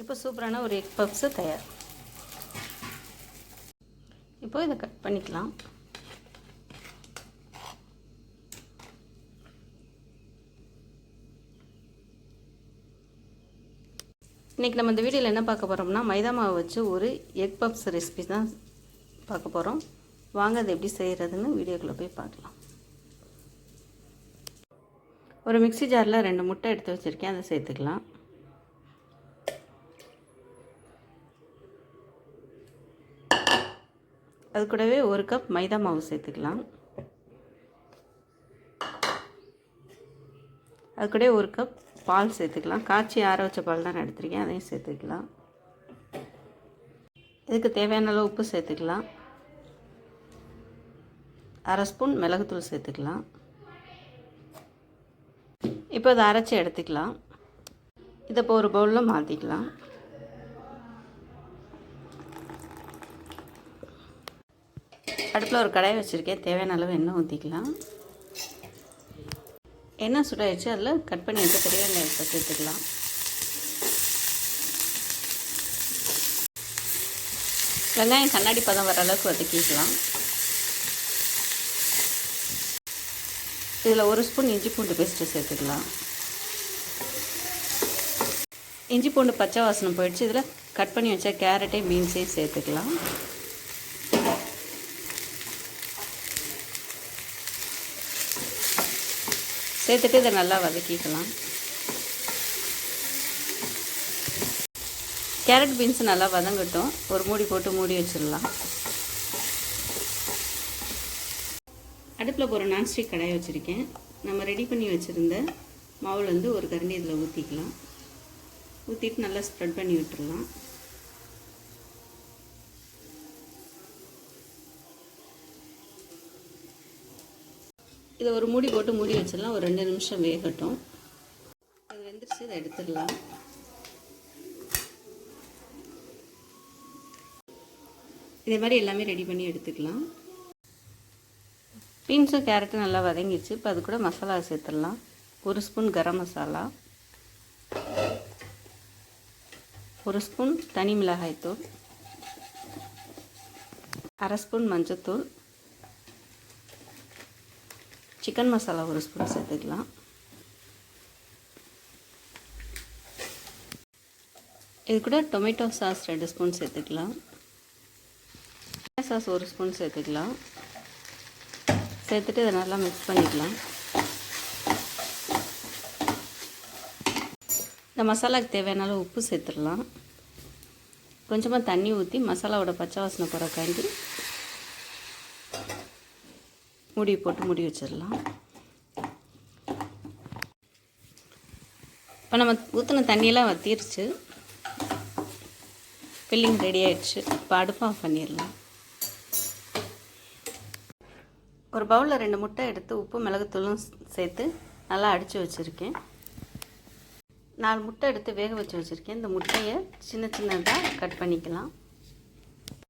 இப்போ சூப்பரான ஒரு எக் பப்ஸு தயார். இப்போ இதை கட் பண்ணிக்கலாம். இன்றைக்கி நம்ம இந்த வீடியோவில் என்ன பார்க்க போகிறோம்னா மைதா மாவு வச்சு ஒரு எக் பப்ஸ் ரெசிபி தான் பார்க்க போகிறோம் வாங்க அது எப்படி செய்கிறதுன்னு வீடியோக்குள்ளே போய் பார்க்கலாம். ஒரு மிக்ஸி ஜாரில் ரெண்டு முட்டை எடுத்து வச்சுருக்கேன். அதை சேர்த்துக்கலாம். அது கூடவே ஒரு கப் மைதா மாவு சேர்த்துக்கலாம். அது கூடவே ஒரு கப் பால் சேர்த்துக்கலாம். காய்ச்சி ஆற வச்ச பால் தான் நான் அதையும் சேர்த்துக்கலாம். இதுக்கு தேவையான அளவு உப்பு சேர்த்துக்கலாம். அரை ஸ்பூன் மிளகுத்தூள் சேர்த்துக்கலாம். இப்போ அதை அரைச்சி எடுத்துக்கலாம். இதை இப்போ ஒரு பவுலில் மாற்றிக்கலாம் அடுப்பில் ஒரு கடாய் வச்சுருக்கேன். தேவையான அளவு எண்ணெய் ஊற்றிக்கலாம். எண்ணெய் சுடாயிடுச்சு. அதில் கட் பண்ணி வச்ச பெரிய வெங்காயத்தை சேர்த்துக்கலாம். வெங்காயம் கண்ணாடி பதம் வர அளவுக்கு வதக்கிக்கலாம். இதில் ஒரு ஸ்பூன் இஞ்சி பூண்டு பேஸ்ட்டு சேர்த்துக்கலாம். இஞ்சி பூண்டு பச்சை வாசனை போயிடுச்சு. இதில் கட் பண்ணி வச்ச கேரட்டையும் பீன்ஸையும் சேர்த்துக்கலாம். சேர்த்துட்டு இதை நல்லா வதக்கிக்கலாம். கேரட் பீன்ஸ் நல்லா வதங்கட்டும். ஒரு மூடி போட்டு மூடி வச்சிடலாம். அடுப்பில் ஒரு நான்ஸ்டிக் கடாய் வச்சுருக்கேன். நம்ம ரெடி பண்ணி வச்சுருந்த மாவில் வந்து ஒரு கரண்டி இதில் ஊற்றிக்கலாம் ஊற்றிட்டு நல்லா ஸ்ப்ரெட் பண்ணி விட்டுடலாம் இதை ஒரு மூடி போட்டு மூடி வச்சிடலாம். ஒரு ரெண்டு நிமிஷம் வேகட்டும். அது வெந்துருச்சு இதை எடுத்துடலாம். இதே மாதிரி எல்லாமே ரெடி பண்ணி எடுத்துக்கலாம். பீன்ஸும் கேரட்டும் நல்லா வதங்கிடுச்சு. இப்போ அது கூட மசாலா சேர்த்துடலாம். ஒரு ஸ்பூன் கரம் மசாலா. ஒரு ஸ்பூன் தனி மிளகாய்த்தூள். அரை ஸ்பூன் மஞ்சத்தூள். சிக்கன் மசாலா ஒரு ஸ்பூன் சேர்த்துக்கலாம். இது கூட டொமேட்டோ சாஸ் ரெண்டு ஸ்பூன் சேர்த்துக்கலாம். சாஸ் ஒரு ஸ்பூன் சேர்த்துக்கலாம். சேர்த்துட்டு இதை நல்லா மிக்ஸ் பண்ணிக்கலாம். இந்த மசாலாவுக்கு தேவையான அளவு உப்பு சேர்த்துடலாம். கொஞ்சமாக தண்ணி ஊற்றி மசாலாவோட பச்சை வாசனை போகிறக்காண்டி மூடி போட்டு மூடி வச்சிடலாம். இப்போ நம்ம ஊற்றின தண்ணியெல்லாம் வத்திருச்சு. ஃபில்லிங் ரெடி ஆகிடுச்சு இப்போ அடுப்பு ஆஃப் பண்ணிடலாம். ஒரு பவுலில் ரெண்டு முட்டை எடுத்து உப்பு மிளகுத்தூளும் சேர்த்து நல்லா அடித்து வச்சுருக்கேன். நாலு முட்டை எடுத்து வேக வச்சு வச்சுருக்கேன். இந்த முட்டையை சின்ன சின்னதாக கட் பண்ணிக்கலாம்.